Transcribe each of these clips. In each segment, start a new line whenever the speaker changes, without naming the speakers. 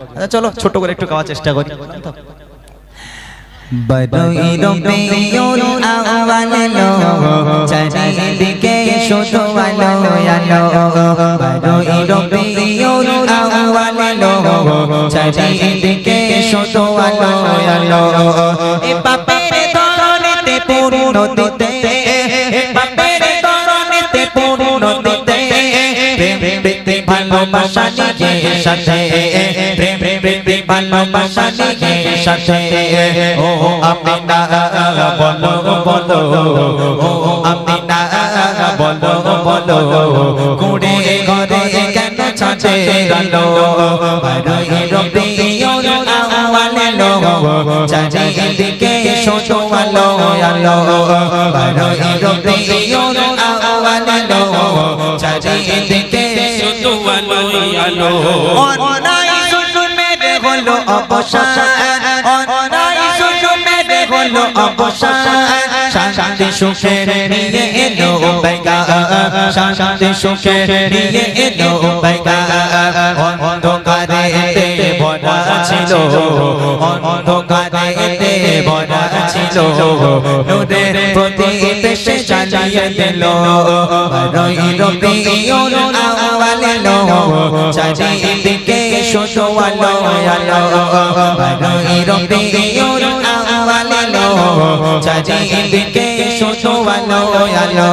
আচ্ছা চলো ছোট করে একটু গাওয়ার চেষ্টা করি
বড়ই রবিউল আউয়াল চারিদিকে শুধু আলো আলো বড়ই রবিউল আউয়াল চারিদিকে শুধু আলো আলো এ বাপের দরনেতে পূর্ণ দিতে এ বাপের পূর্ণ দিতে প্রেম প্রীতি ভালোবাসা নিয়ে সাথে ভালোবাসা নিয়ে সাথে ও আমিনা বলো বলো ও আমিনা বলো বলো কুড়ে ঘরে কেন ছাঁচে গেল চারিদিকে শোনো আলো আলো বারোই রবিউল আউয়াল লো চারিদিকে
শুধু আলোই আলো
হলো অবসান অন্যায় জুলুমের হলো অবসান শান্তি সুখে নিয়ে এলো বেগা শান্তি সুখে নিয়ে এলো বেগা অন্ধকারে ভরা ছিল। অন্ধকারে ভরা ছিল। নূরের প্রদীপ সে জ্বালিয়ে দিল। বারোই রবিউল আউয়াল লো চারিদিকে চারিদিকে শুধু আলো আলো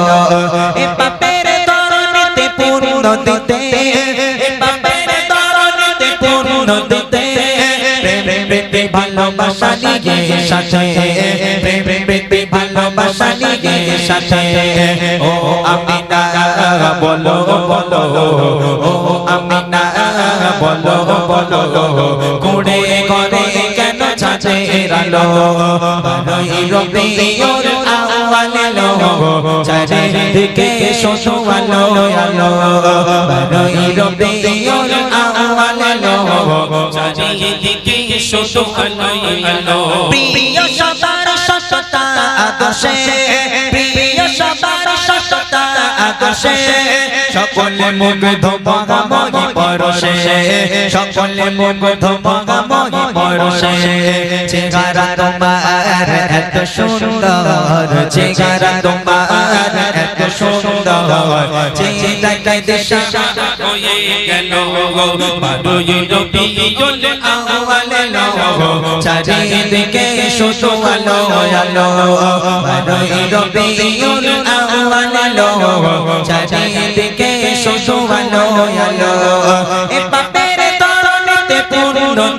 এ বাপের তরুণীতে পূর্ণ দিতে এ বাপের তরুণীতে পূর্ণ ভালোবাসা নিয়ে ভালোবাসা নিয়ে ও আমিনা বলো বলো বলো বলো কুড়ে ঘরে কেন ছাঁচে রালো লো চারিদিকে শোনো আলো প্রিয় সবার সততা আদর্শে, প্রিয় সবার সততা আদর্শে, সকলে মুগ্ধ পরশে সকলে মুগ্ধ পরশে চেহারা তোমার এত সুন্দর। চেহারা তোমার এত সুন্দর। চেহারা দিশা
হয়ে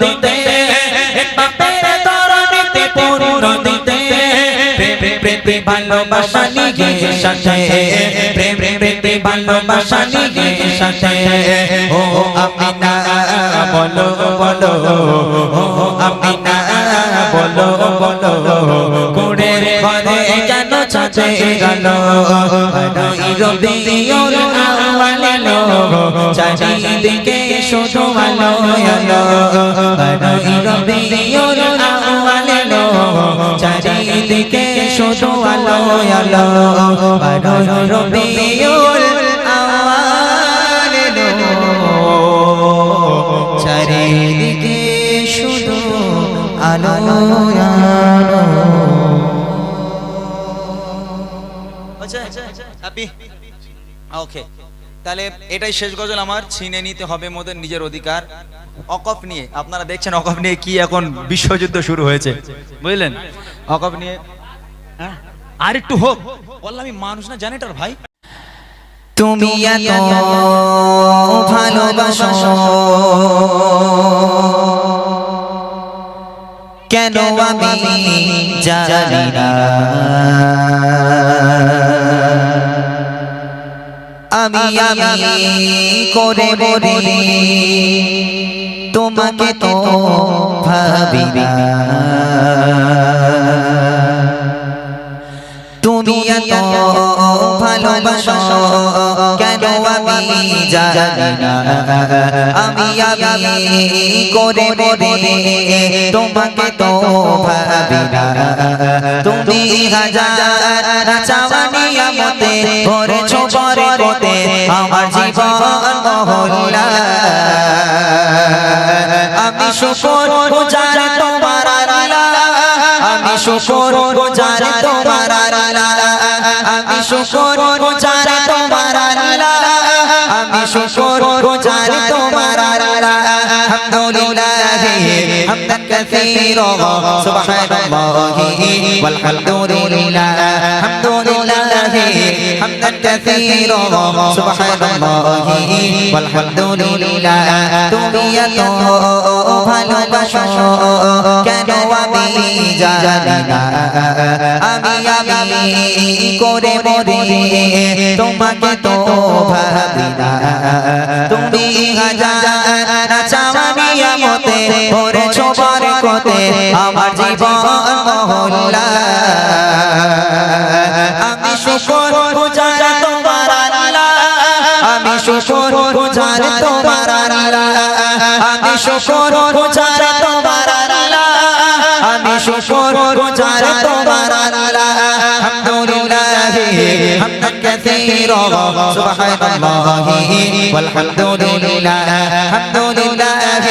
দিতে বাপের তরুণীতে পূর্ণ দিতে প্রেম ভালোবাসা নিয়ে সাথে, প্রেম প্রীতি ভালোবাসা নিয়ে সাথে। ও আমিনা, বলো বলো, ও আমিনা, বলো বলো কুড়ের ঘরে কেন ছাঁচে গেল? বারোই রবিউল আউয়াল লো চারিদিকে শুধু আলো আলো। বারোই রবিউল আউয়াল লো চারিদিকে শুধু আলো আলো। বারোই রবিউল আউয়াল চারিদিকে আলো আলো।
Happy okay. তাহলে এটাই শেষ গজল আমার ছিনে নিতে হবে মোদের নিজের অধিকার। অকপ নিয়ে আপনারা দেখছেন অকপ নিয়ে কি এখন বিশ্বযুদ্ধ শুরু হয়েছে। বুঝলেন? অকপ নিয়ে হ্যাঁ? আর একটু হোক। বললাম আমি মানুষ না জানেটার ভাই।
তুমি এত ভালোবাসো। কেন আমি জানি না। আমি আমি করে বলি তোমাকে তো ভাবি না তুমি ভালোবাসো, কেন আমি জানি না? আমি আমি করে করে তোমাকে তো ভাবি না। তুমি হাজার চাওয়ানি আমতে করেছ পরে করতে আমার জীবন মহল্লা। আমি শুকর গুজার আমি শুকর গুজার তোমার আমি শুকর গুজার তোমার আল্লাহ। আমি শুকর গুজার তোমার আল্লাহ আলহামদুলিল্লাহ হামদান কাসীরা সুবহানাল্লাহ والحمدلله الحمدلله حمدا كثيرا سبحان الله والحمد لله তুমি এত ভালোবাসো কেন আমি জানি না আমি আমি করে মরে, তোমাকে তো ভাবি না। তুমি হাজার চাওয়ানি মতে করেছ বরকতে আমার জীবন মহল্লা। আমি শুকর গুজার তোমার আল্লাহ। আমি শুকর গুজার তোমার আল্লাহ। আমি শুকর গুজার তোমার আল্লাহ। আমি শুকর গুজার তোমার আল্লাহ। আলহামদুলিল্লাহ হামদান কাসীরা সুবহানাল্লাহ والحمدلله الحمدلله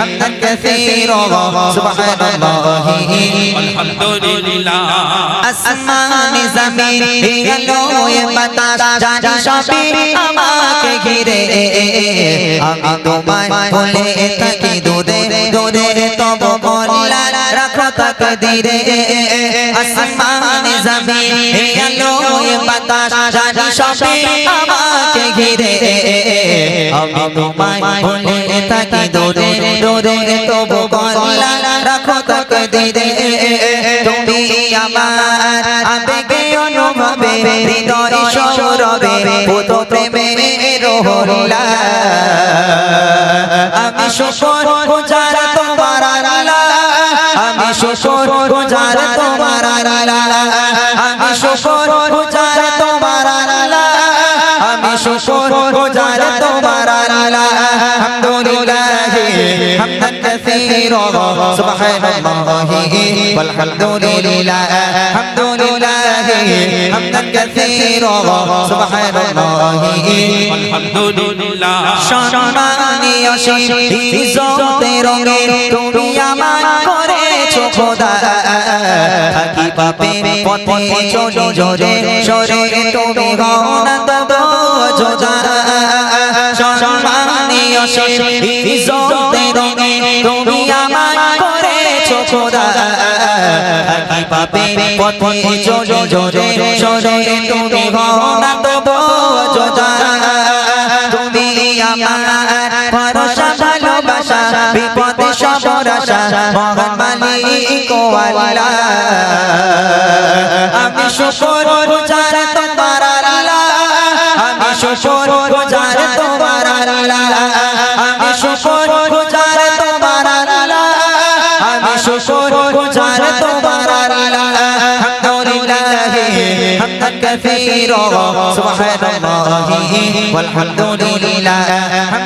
حمدا كثيرا سبحان الله
আলহামদুলিল্লাহ
আসমান জমিন এলো এ বাতাস জানি সবই আমাকে ঘিরে আমি তোমায় বলে থাকি দূরে দূরে তব মোল্লা রাখো তাক দিরে আসমান জমিন এলো এ বাতাস জানি সবই আমাকে ঘিরে আমি তোমায় বলে থাকি দূরে দূরে তব মোল্লা রাখো তাক দিরে তুমি আমার আবেগে অনুভবে হৃদয় সৌরভে পুত প্রেমে রোহলা আমি শুকর গুজার তোমার আল্লাহ আমি শুকর গুজার তোমার আল্লাহ আমি শুকর শুকর গুজার তোমার আলা আলহামদুলিল্লাহ হামদান কাসীরা সুবহানাল্লাহ ওয়ালহামদুলিল্লাহ হামদুলিল্লাহ হামদান কাসীরা সুবহানাল্লাহ
আলহামদুলিল্লাহ
সম্মানী অসীম ইজ্জতের রঙে তুমি আমার করেছ খোদা থাকি পাপে পথে চলি জোরে সরে তুমি তব যোজা সম্মানীয় ইজ্জতে রঙে তুমি আমার করেছ খোদা। থাকি পাপে পথে চলি জোরে সরে তুমি হও যোজা তুমি আমার ভরসা ভালোবাসা বিপদে মহান মালিক ও আল্লাহ আমি শুকর গুজার তোমার আল্লাহ আমি শুকর গুজার তোমার আল্লাহ আমি শুকর গুজার তোমার আল্লাহ আমি শুকর গুজার তোমার আল্লাহ আলহামদুলিল্লাহ হামদান কাসীরা সুবহানাল্লাহ والحمد لله الحمد لله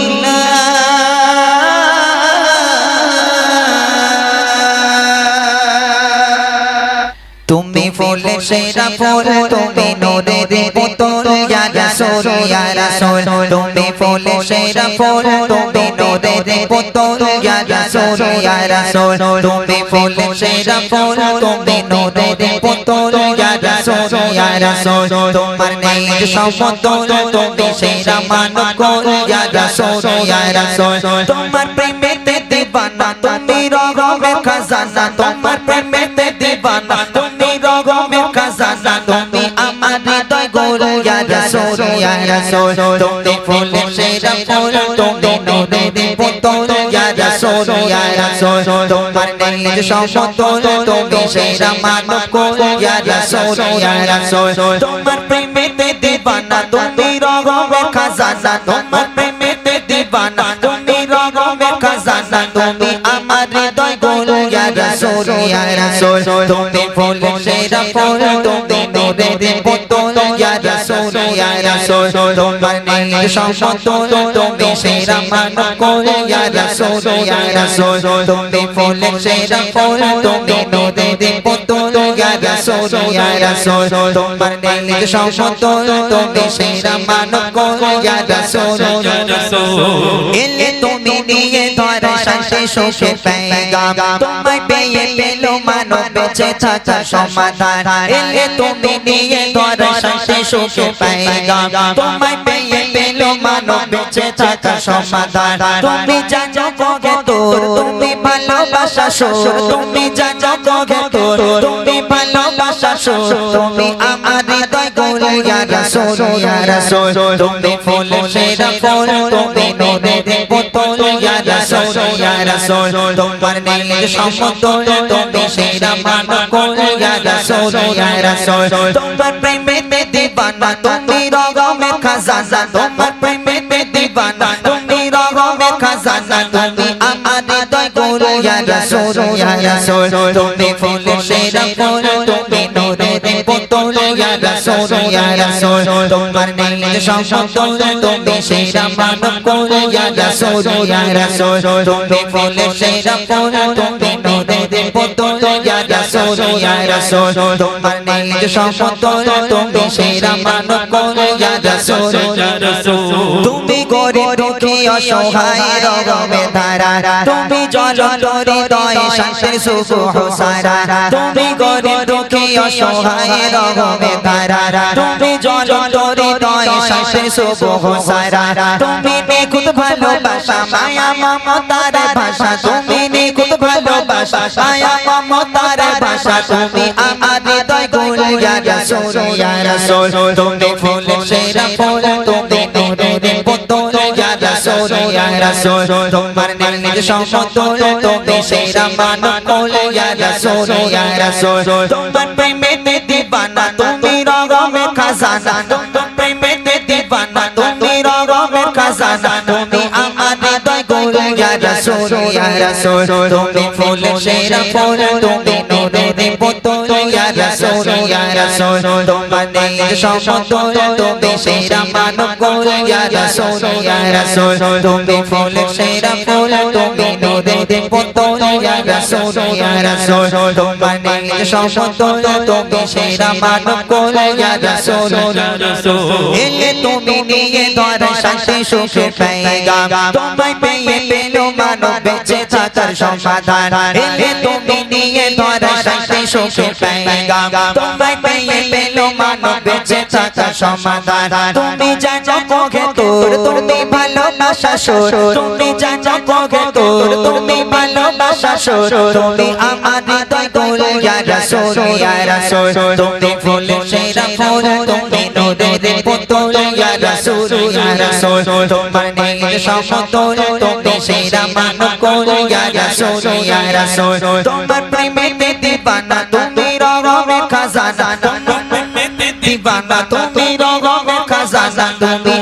সেরা ফুল তুমি নূরের পুতুল ইয়া রাসূল ইয়া রাসূল তুমি ফুলে সেরা ফুল তুমি নূরের পুতুল ইয়া রাসূল ইয়া রাসূল তুমি ফুলে সেরা ফুল তুমি নূরের পুতুল ইয়া রাসূল ইয়া রাসূল তোমার নেই সমতুল তুমি সেরা মানকুল ইয়া রাসূল ইয়া রাসূল তোমার প্রেমেতে দিবানা তুমি রগমের খাজানা তোমার প্রেমেতে দিবানা রাসূল তুমি ফুলের সেরা ফুল তুমি নূরের পুতুল ইয়া রাসূল ইয়া রাসূল তোমার নেই সমতল তুমি সেরা মানব কোল ইয়া রাসূল ইয়া রাসূল তোমার প্রেমেতে দিবানা তুমি রগমের খাজানা তোমার প্রেমেতে দিবানা তুমি রগমের খাজানা তুমি আমার হৃদয় গোল ইয়া রাসূল ইয়া রাসূল তুমি ফুল সেরা ফুল তুমি ইয়া রাসূল ইয়া রাসূল তোমার নেই সমতল তুমি সেরা মানব কোল ইয়া রাসূল ইয়া রাসূল তুমি ফুল সেরা ফুল তুমি নূরের বোতল ইয়া রাসূল ইয়া রাসূল তোমার নেই সমতল তুমি সেরা মানব কোল ইয়া রাসূল ইয়া রাসূল এলে তুমি নিয়ে ধরা শান্তি সুখে পেগাম তোমায় পেয়ে পেল মানব বেঁচে থাকার সমাধান এলে তুমি নিয়ে ধরা শান্তি সুখে পেগাম তোমায় পেয়ে পেল মানব বেঁচে থাকা সমাধান তুমি জানো কগে তোর তুমি ভালোবাসা শোষ তুমি জানো কগে তোর তুমি ভালোবাসা শোষ তুমি আমার গোল ইয়া রাসূল ইয়া রাসূল তুমি ফুল সেরা ফুল তুমি নূরের বোতল ইয়া রাসূল ইয়া রাসূল তোমার নীল সমতল তুমি সেরা মানব কোল ইয়া রাসূল ইয়া রাসূল তোমার প্রেমেতে দিবানা তুমি রগমে খাজানা তোমার প্রেমেতে দিবানা তুমি রগমে খাজানা তুমি আমার হৃদয় গোল ইয়া রাসূল ইয়া রাসূল তুমি ফুল সেরা ফুল বোতল ইয়া রাসূল ইয়া রাসূল তোমার নীল সমতল তুমি সেরা মানব কোল ইয়া রাসূল ইয়া রাসূল তুমি ফুল সেরা ফুল তুমি নূরের বোতল ইয়া রাসূল ইয়া রাসূল তোমার নীল সমতল তুমি সেরা মানব কোল ইয়া রাসূল ইয়া রাসূল তুমি গরিব দুঃখী অসহায় রগমে ধারা তুমি জলন্তরি দয়ে শান্তির সুখ হোসারা তুমি গরিব দুঃখী অসহায় রগমে ধারা তুমি জলন্তরি দয়ে শান্তির সুখ হোসারা তুমি নিখুঁত ভালোবাসা মায়া মমতার ভাষা। তুমি নিখুঁত ভালোবাসা মায়া মমতার ভাষা। তুমি আমার হৃদয় গোল ইয়া রাসূল ইয়া রাসূল। তুমি ফুল সেরা ফুল তুমি নূরের বোতল ইয়া ইয়া রাসূল তোমার নীল সমতল তুমি সেরা মানব কোল ইয়া রাসূল ইয়া রাসূল তোমার প্রেমেতে দিবানা তুমি রগমে খাজানা তোমার প্রেমেতে দিবানা তুমি রগমে খাজানা তুমি আমার হৃদয় গোল ইয়া রাসূল ইয়া রাসূল তুমি ফুল সেরা ফুল তুমি নূরের বোতল ইয়া রাসূল ইয়া রাসূল তোমার নীল সমতল তুমি সেরা মানব কোল ইয়া রাসূল ইয়া রাসূল তুমি ফুল সেরা ফুল তুমি নূরের বোতল ইয়া রাসূল ইয়া রাসূল তোমার নীল সমতল তুমি সেরা মানব কোল ইয়া রাসূল ইয়া রাসূল এলে তুমি নিয়ে ধরা শান্তি সুখে পেগাম তোমায় পেয়ে পেল মানব বেঁচে থাকার সমাধান এলে তুমি নিয়ে ধরা শান্তি সুখে পেগাম তোমায় পেয়ে পেল মানব বেঁচে থাকার সমাধান তুমি জানো কোগে তোর তুমি ভালোবাসা সুর তুমি জানো কোগে তোর তুমি ভালোবাসা সুর তুমি আমার হৃদয় গোল ইয়া রাসূল ইয়া রাসূল তুমি ফুল সেরা ফুল, তুমি নূরের বোতল ইয়া রাসূল ইয়া রাসূল তোমার নীল সমতল, তুমি সেরা মানব কোল ইয়া রাসূল ইয়া রাসূল তোমার প্রেমেতে দিবানা, তুমি রগমে খাজানা। প্রেমেতে দিবানা, তুমি রগমে খাজানা। তুমি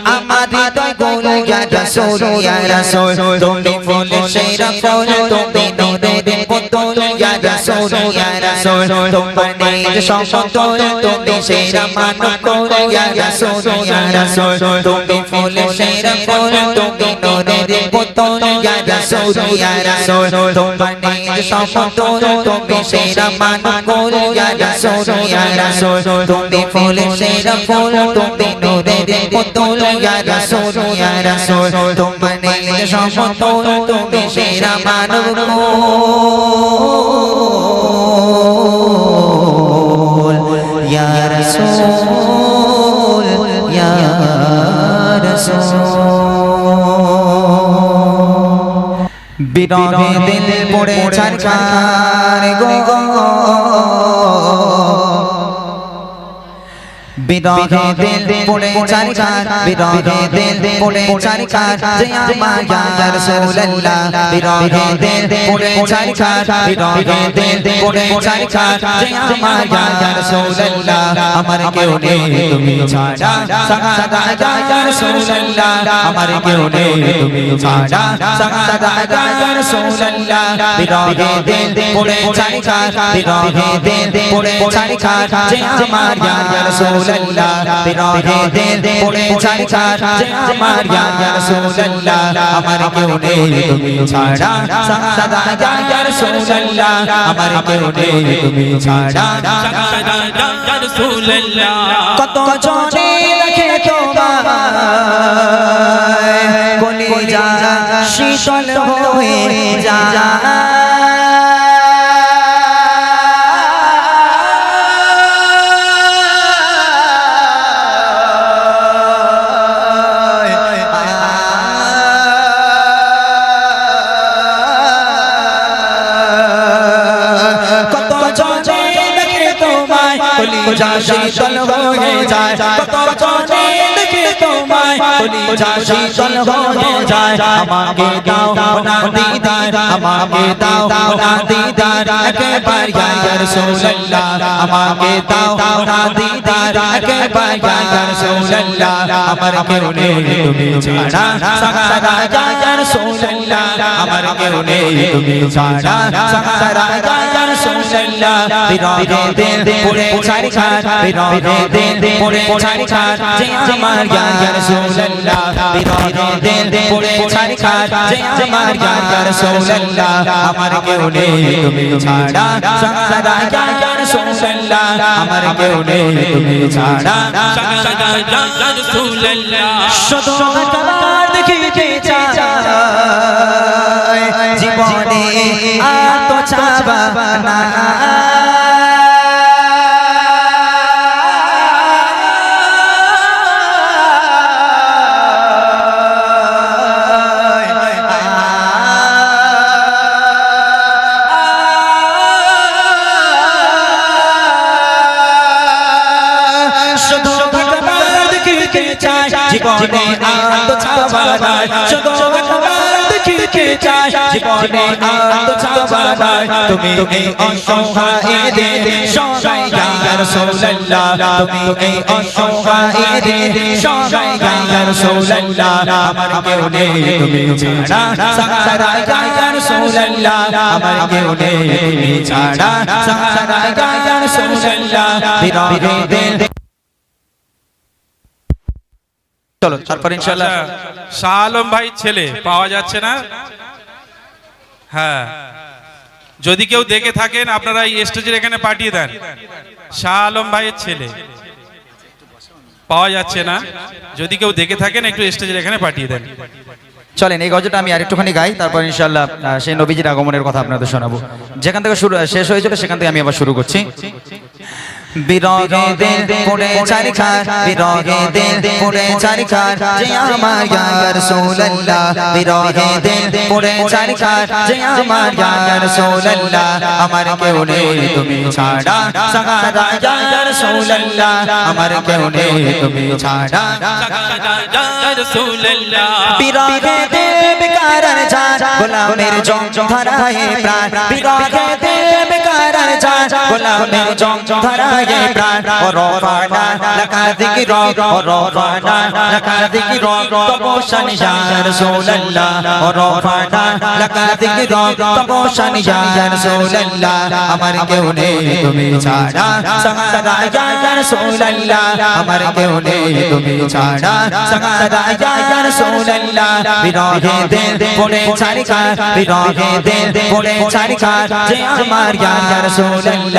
রাসূল ইয়া রাসূল তুমি ফুল সেরা ফুল তুমি নূরের বোতল ইয়া রাসূল ইয়া রাসূল তোমার নীল সমতল তুমি সেরা মানব কোল ইয়া রাসূল ইয়া রাসূল তুমি ফুল সেরা ফুল তুমি নূরের বোতল ইয়া রাসূল ইয়া রাসূল তোমার নীল সমতল তুমি সেরা মানব কোল ইয়া রাসূল ইয়া রাসূল তুমি ফুল সেরা ফুল তুমি নূরের বোতল ইয়া রাসূল ইয়া রাসূল নীল সমতল তুমি সেরা মানব কোল ইয়া রাসূল ইয়া রাসূল বিরহে দিল পড়ে ছারকার গো গো বিরহে দিল পড়ে চারিকার বিরহে দিল পড়ে চারিকার যে আমার ইয়া রাসূলুল্লাহ বিরহে দিল পড়ে চারিকার বিরহে দিল পড়ে চারিকার যে আমার ইয়া রাসূলুল্লাহ আমার কেউ নেই তুমি ছাড়া। সাগাদা ইয়া রাসূলুল্লাহ আমার কেউ নেই তুমি ছাড়া। সাগাদা ইয়া রাসূলুল্লাহ বিরহে দিল পড়ে চারিকার বিরহে দিল পড়ে চারিকার যে আমার ইয়া রাসূলুল্লাহ বিরহে দিল পড়ে চারিকার যে আমার ইয়া রাসূলুল্লাহ, আমার কেউ ছাড়া ছাড়া কত জনে রাখে কলিজা শীতল হয়ে যায়। কলিজা শীতল হয়ে যায় আমাকে দাও না দিদার আমাকে দাও না দিদার একবার ইয়া রাসূলুল্লাহ আমাকে দাও না দিদার একবার ইয়া রাসূলুল্লাহ আমার কেউ নেই, তুমি ছাড়া। সাগারা ইয়া রাসূলুল্লাহ আমার কেউ নেই তুমি ছাড়া সাগারা ইয়া রাসূলুল্লাহ বিরহে দিল পড়ে ছাড়ি খাট বিরহে দিল পড়ে ছাড়ি খাট যে আমার ইয়া রাসূলুল্লাহ বিরহে দিল পড়ে ছাড়ি খাট যে আমার ইয়া রাসূলুল্লাহ আমার কেউ নেই তুমি ছাড়া সাগারা ইয়া রাসূলুল্লাহ আমার কেউ নেই, তুমি ছাড়া।
রাসূলুল্লাহ
শুধু তোমার দেখিতে চাই জীবনে আর তো চাবা না জীবনে তো চাবা না শুধু ভগবান দেখিতে চাই। জীবনে আর তো চাবা তুমি এই অসহায় দে সহায় ইয়া রাসূলুল্লাহ তুমি এই অসহায় দে সহায় ইয়া রাসূলুল্লাহ আমার কেউ নেই তুমি ছাড়া। সারা ইয়া রাসূলুল্লাহ আমার কেউ নেই তুমি ছাড়া। সারা ইয়া রাসূলুল্লাহ বিরহে দিল চলো তারপর ইনশাআল্লাহ
আচ্ছা, শাহ আলম ভাই ছেলে পাওয়া যাচ্ছে না? হ্যাঁ। যদি কেউ দেখে থাকেন আপনারা এই স্টেজের এখানে পাঠিয়ে দেন। শাহ আলম ভাইয়ের ছেলে। পাওয়া যাচ্ছে না? যদি কেউ দেখে থাকেন একটু স্টেজের এখানে পাঠিয়ে দেন।
চলেন এই গজটা আমি আরেকটুখানি গাই তারপর ইনশাল্লাহ সেই নবীজির আগমনের কথা আপনাদের শোনাবো। যেখান থেকে শুরু শেষ হয়েছিল সেখান থেকে আমি আবার শুরু করছি।
বিরহে দিল পড়ে চারি খার বিরহে দিল পড়ে চারি খার যে আমার ইয়া রাসূলুল্লাহ বিরহে দিল পড়ে চারি খার যে আমার ইয়া রাসূলুল্লাহ আমার কেউ নেই তুমি ছাড়া সাগাদা ইয়া রাসূলুল্লাহ আমার কেউ নেই তুমি ছাড়া
ইয়া রাসূলুল্লাহ
বিরহে দিল বেকারার জান গোলামের জং ধরায় প্রাণ বিরহে দিল বেকারার জান গোলামের জং ধরায় প্রাণ। রফানা লাকা যিকির রফানা লাকা যিকির তবশান ইয়া রাসূলুল্লাহ রফানা লাকা যিকির তবশান ইয়া রাসূলুল্লাহ আমার কেউ নেই তুমি ছাড়া। সাগাদা ইয়া রাসূলুল্লাহ আমার কেউ নেই তুমি ছাড়া। সাগাদা ইয়া রাসূলুল্লাহ বিরহে দিল পড়ে ছাড়ি বিরহে দিল পড়ে ছাড়ি যে আমার ইয়া রাসূলুল্লাহ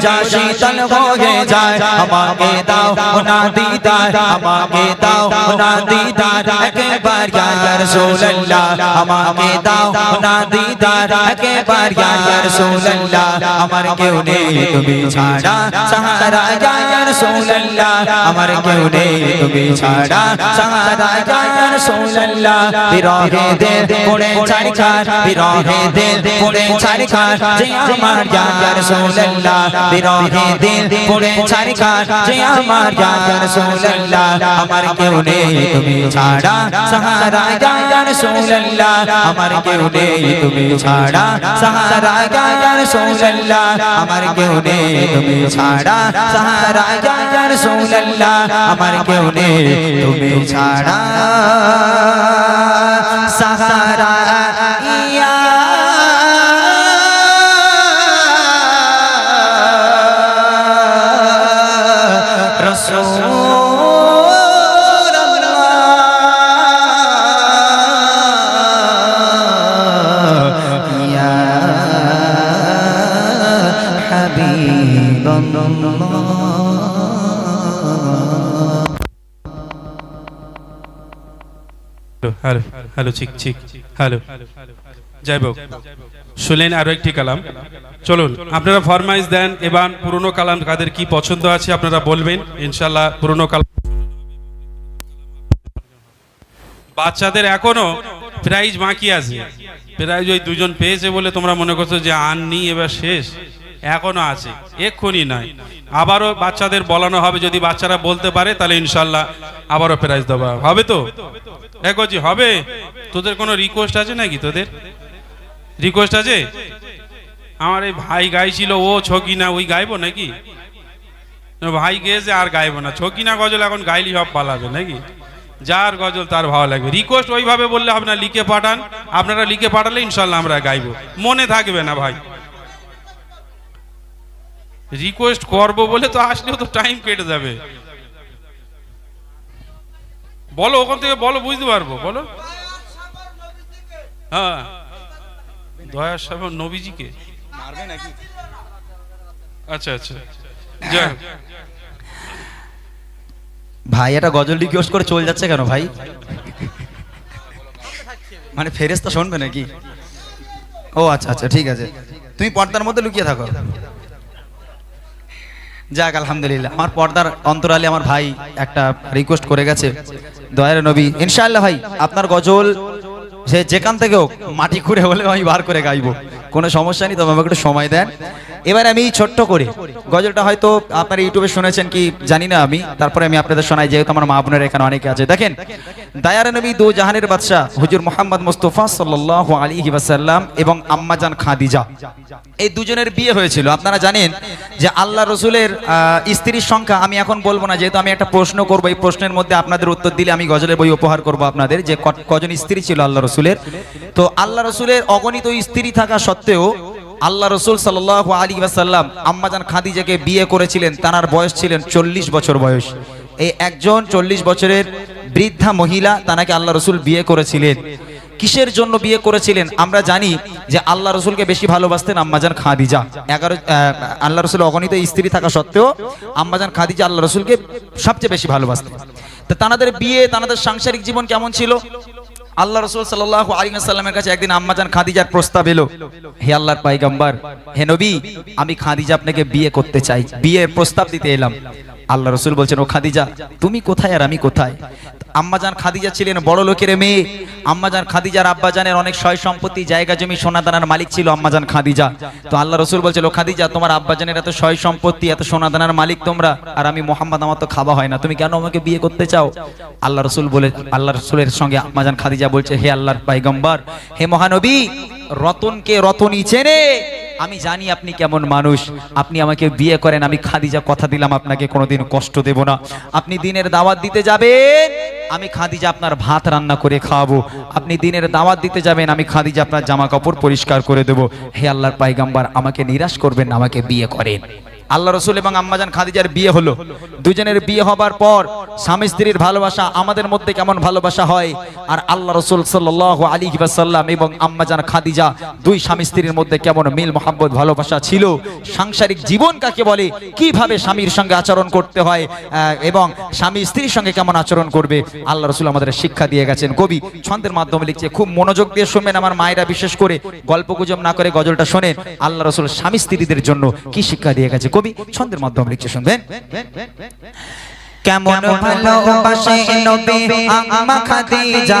نجاشی تنہا কলিজা শীতল হয়ে যায় আমাকে দাও না দিদার আমাকে দাও না দিদার একবার ইয়া রাসূলুল্লাহ আমাকে দাও না দিদার একবার ইয়া রাসূলুল্লাহ আমার কেউ নেই তুমি ছাড়া সাহারা ইয়া রাসূলুল্লাহ আমার কেউ নেই তুমি ছাড়া সাহারা ইয়া রাসূলুল্লাহ বিরহে দে পড়ে ছাড়খার বিরহে দে পড়ে ছাড়খার যে আমার ইয়া রাসূলুল্লাহ বিরহে দে পড়ে ছাড়খার যে আমার ইয়া রাসূলুল্লাহ আমার কেউ নেই তুমি ছাড়া সাহারা ইয়া রাসূলুল্লাহ আমার কেউ নেই তুমি ছাড়া সাহারা ইয়া রাসূলুল্লাহ আমার কেউ নেই তুমি ছাড়া সাহারা ইয়া রাসূলুল্লাহ আমার কেউ নেই তুমি ছাড়া সাহারা ইয়া
হ্যালো হ্যালো ঠিক ঠিক হ্যালো। যাই হোক শুনলেন আরও একটি কালাম। চলুন, আপনারা ফরমাইশ দেন, এবার পুরনো কালাম কাদের কি পছন্দ আছে আপনারা বলবেন। ইনশাল্লাহ পুরনো কালাম। বাচ্চাদের এখনও প্রাইজ বাকি আছে। প্রাইজ ওই দুজন পেয়েছে বলে তোমরা মনে করছ যে আননি এবার শেষ। এখনও আছে, এক্ষুনি নয়। আবারও বাচ্চাদের বলানো হবে, যদি বাচ্চারা বলতে পারে, তাহলে ইনশাল্লাহ আবারও প্রাইজ দেওয়া হবে। তো? দেখছি হবে? তোদের কোনো রিকোয়েস্ট আছে নাকি তোদের? রিকোয়েস্ট আছে? আমার এই ভাই গাইছিল, ও ছকি না ওই গাইবো নাকি? ভাই গেয়েছে আর গাইবো না। ছকি না গজল এখন গাইলি সব পালাবে নাকি? যার গজল তার ভালো লাগবে। রিকোয়েস্ট ওইভাবে বললে হবে না, লিখে পাঠান। আপনারা লিখে পাঠালে ইনশাল্লাহ আমরা গাইবো। মনে থাকবে না ভাই। রিকোয়েস্ট করব বলে তো আসলেও তো টাইম কেটে যাবে। বলো ওখান থেকে বলো বুঝতে পারব বলো। হ্যাঁ। দয়ার সাহেব নবীজিকে?
মারবে নাকি?
আচ্ছা আচ্ছা।
ভাই এটা গজল রিকোয়েস্ট করে চলে যাচ্ছে কেন ভাই? মানে ফেরেস্তা শুনবে নাকি? ও আচ্ছা আচ্ছা ঠিক আছে। তুমি পর্দার মধ্যে লুকিয়ে থাকো। যাক, আলহামদুলিল্লাহ। আমার পর্দার অন্তরালে আমার ভাই একটা রিকোয়েস্ট করে গেছে। দয়ার নবী, ইনশাআল্লাহ ভাই, আপনার গজল সে যেখান থেকে হোক, মাটি খুঁড়ে হলে আমি বার করে গাইবো। কোনো সমস্যা নেই, তবে আমাকে একটু সময় দেন। এবার আমি ছোট্ট করে, গজলটা হয়তো আপনারা ইউটিউবে শুনেছেন কি, জানি না আমি, তারপরে আমি আপনাদের শোনাই, যেহেতু আমার মা বোনের এখানে অনেকে আছে। দেখেন দায়ার নবী দু জাহানের বাদশাহ, হুজুর মোহাম্মদ মুস্তফা সাল্লাল্লাহু আলী ওয়াসাল্লাম এবং আম্মাজান খাদিজা। এই দুজনের বিয়ে হয়েছিল। আপনারা জানেন যে আল্লাহ রসুলের স্ত্রীর সংখ্যা, আমি এখন বলব না, যেহেতু আমি একটা প্রশ্ন করব, এই প্রশ্নের মধ্যে আপনাদের উত্তর দিলে আমি গজলের বই উপহার করব আপনাদের, যে কজন স্ত্রী ছিল আল্লাহ রসুলের। তো আল্লাহ রসুলের অগণিত স্ত্রী থাকা সত্ত্বেও আল্লাহ রসুল সাল্লাহ আলী আম্মাজান খাদিজাকে বিয়ে করেছিলেন। তার বয়স ছিলেন চল্লিশ বছর বয়স। এই একজন চল্লিশ বছরের বৃদ্ধা মহিলা তানাকে আল্লাহ রসুল বিয়ে করেছিলেন। কিসের জন্য বিয়ে করেছিলেন? আমরা জানি যে আল্লাহ রসুলকে বেশি ভালোবাসতেন আম্মাজান খাদিজা। এগারো আল্লাহ রসুল অগণিত স্ত্রী থাকা সত্ত্বেও আম্মাজান খাদিজা আল্লাহ রসুলকে সবচেয়ে বেশি ভালোবাসতেন। তো তানাদের বিয়ে, তানাদের সাংসারিক জীবন কেমন ছিল? আল্লাহ রসুল সাল্লাহ সাল্লামের কাছে একদিন আম্মাজান খাদিজার প্রস্তাব এলো, হে আল্লাহর পাইগাম্বার হে নবী, আমি খাদিজা আপনাকে বিয়ে করতে চাই। বিয়ের প্রস্তাব দিতে এলাম। আল্লাহ রসুল বলছেন, ও খাদিজা, তুমি কোথায় আর আমি কোথায়? আম্মাজান খাদিজা ছিলেন বড় লোকের মেয়ে। আম্মাজান খাদিজার আব্বাজানের অনেক সয় সম্পত্তি, জায়গা জমি সোনা দানার মালিক ছিল আম্মাজান খাদিজা। তো আল্লাহ রসুল বলছিল, খাদিজা, তোমার আব্বাজানের এত সয় সম্পত্তি, এত সোনা দানার মালিক তোমরা, আর আমি মোহাম্মদ, আমার তো খাওয়া হয় না। তুমি কেন আমাকে বিয়ে করতে চাও? আল্লাহ রসুল বলে, আল্লাহ রসুলের সঙ্গে আম্মাজান খাদিজা বলছে, হে আল্লাহর পাইগম্বর, হে মহানবী, রতনকে রতনই চেনে আমি জানি আপনি কেমন মানুষ। আপনি আমাকে বিয়ে করেন, আমি খাদিজা কথা দিলাম, আপনাকে কোনোদিন কষ্ট দেব না। আপনি দিনের দাওয়াত দিতে যাবেন, আমি খাদিজা আপনার ভাত রান্না করে খাওয়াবো। আপনি দিনের দাওয়াত দিতে যাবেন, আমি খাদিজা আপনার জামা কাপড় পরিষ্কার করে দেবো। হে আল্লাহর পাইগাম্বার, আমাকে নিরাশ করবেন আমাকে বিয়ে করেন। আল্লাহ রসুল এবং আম্মাজান খাদিজার বিয়ে হলো। দুজনের বিয়ে হবার পর স্বামী স্ত্রীর ভালোবাসা আমাদের মধ্যে কেমন ভালোবাসা হয়? আর আল্লাহ রসুল সাল্লাহ আলী সাল্লাম এবং আম্মাজান খাদিজা দুই স্বামী স্ত্রীর মধ্যে কেমন মিল মোহাম্মদ ভালোবাসা ছিল? সাংসারিক জীবন কাকে বলে? কীভাবে স্বামীর সঙ্গে আচরণ করতে হয়? এবং স্বামী স্ত্রীর সঙ্গে কেমন আচরণ করবে? আল্লাহ রসুল আমাদের শিক্ষা দিয়ে গেছেন। কবি ছন্দের মাধ্যমে লিখছে, খুব মনোযোগ দিয়ে শুনবেন আমার মায়েরা, বিশেষ করে গল্প গুজব না করে গজলটা শোনেন। আল্লাহ রসুল স্বামী স্ত্রীদের জন্য কি শিক্ষা দিয়ে গেছে? কবি ছন্দের মাধ্যমে লিখছে শুনবেন।
কেমন ভালোবাসে নবী আম্মা খাদিজা?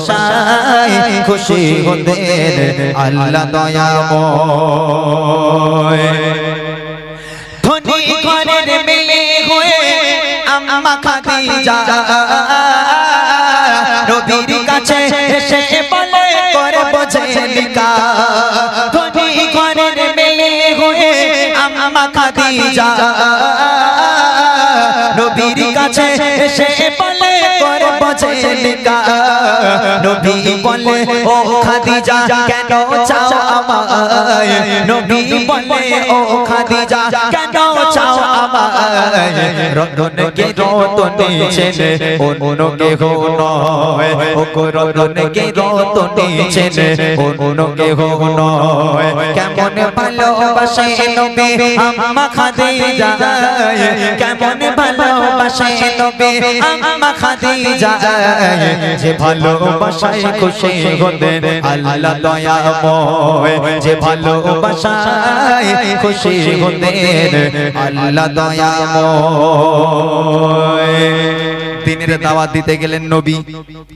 ভালোবাসায় খুশি হতেন। আল্লাহ দয়াময় ধনী ঘরের মেয়ে হয়ে আম্মা খাদিজা নবীর কাছে এসে বলে করে বোঝে লিকা ধনী ঘরের মেয়ে হয়ে আম্মা খাদিজা নবীর কাছে এসে বলে করে বোঝে লিকা নবী বলে ও খাদিজা কেন চাও আমায়? নবী বলে ও খাদিজা কেন চাও আমায়? রতন কে রতন ছেলে অন্য কে হো নয় ও কো রতন কে রতন ছেলে অন্য কে হো নয় কেমন ভালোবাসে নবী আম্মা খাদিজা? কেমন ভালোবাসে নবী আম্মা খাদিজা? যে খুশি আল্লাহ যে খুশি আল্লাহ
দিনের দাওয়াত দিতে গেলেন নবী।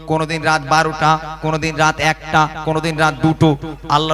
কোনোদিন রাত বারোটা, কোনোদিন রাত একটা, কোনোদিন রাত দুটো। আল্লাহ